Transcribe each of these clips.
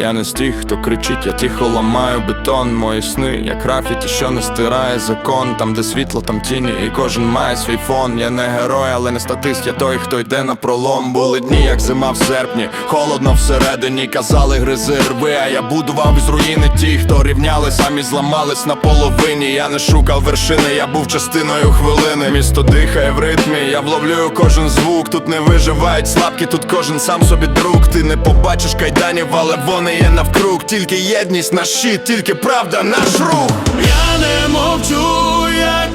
Я не з тих, хто кричить, я тихо ламаю бетон, мої сни, як графіті, що не стирає закон. Там, де світло, там тіні, і кожен має свій фон. Я не герой, але не статист, я той, хто йде на пролом. Були дні, як зима в серпні, холодно всередині, казали гризи рви, а я будував із руїни ті, хто рівняли, самі зламались на половині. Я не шукав вершини, я був частиною хвилини. Місто дихає в ритмі, я вловлюю кожен звук. Тут не виживають слабкі, тут кожен сам собі друг. Ти не побачиш кайданів, але вони є навкруг. Тільки єдність наш щит, тільки правда наш рух. Я не мовчу, я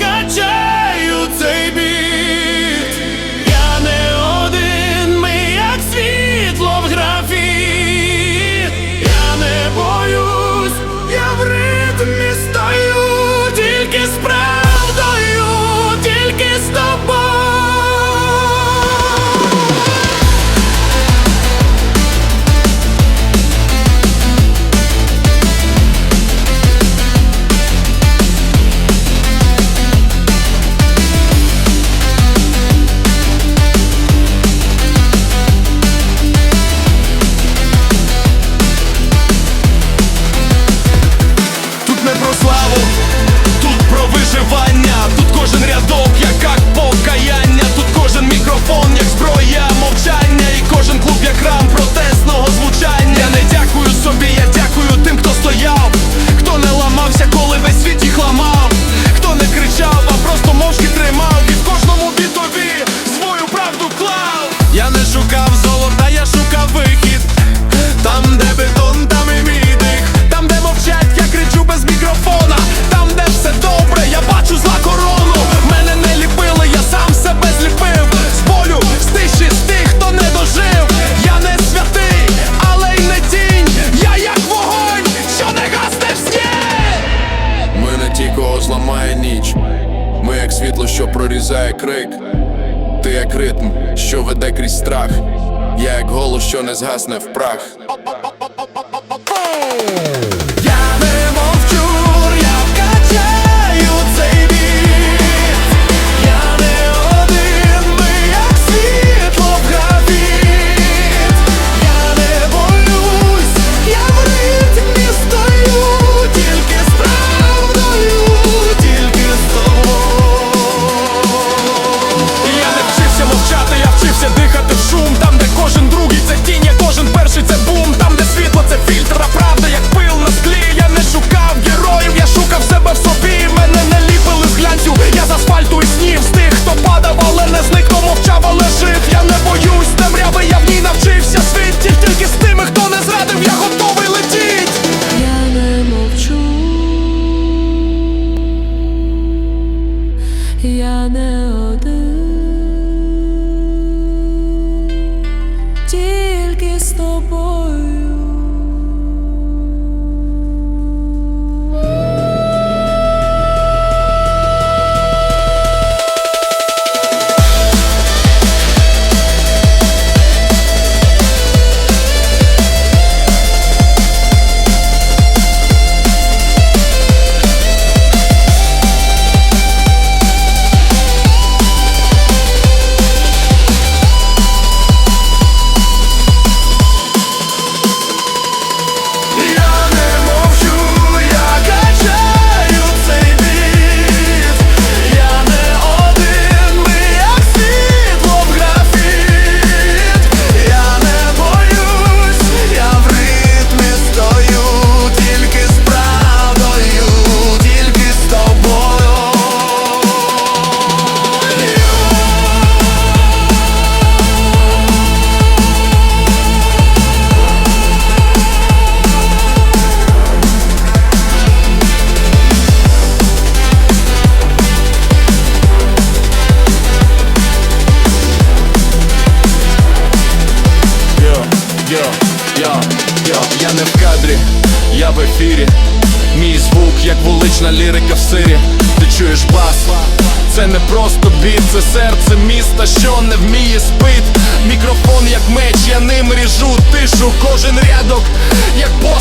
зламає ніч. Ми як світло, що прорізає крик. Ти як ритм, що веде крізь страх. Я як голос, що не згасне в прах. Не в кадрі, я в ефірі. Мій звук, як вулична лірика в сирі. Ти чуєш бас? Це не просто біт, це серце міста, що не вміє спит. Мікрофон, як меч, я ним ріжу тишу. Кожен рядок, як постріл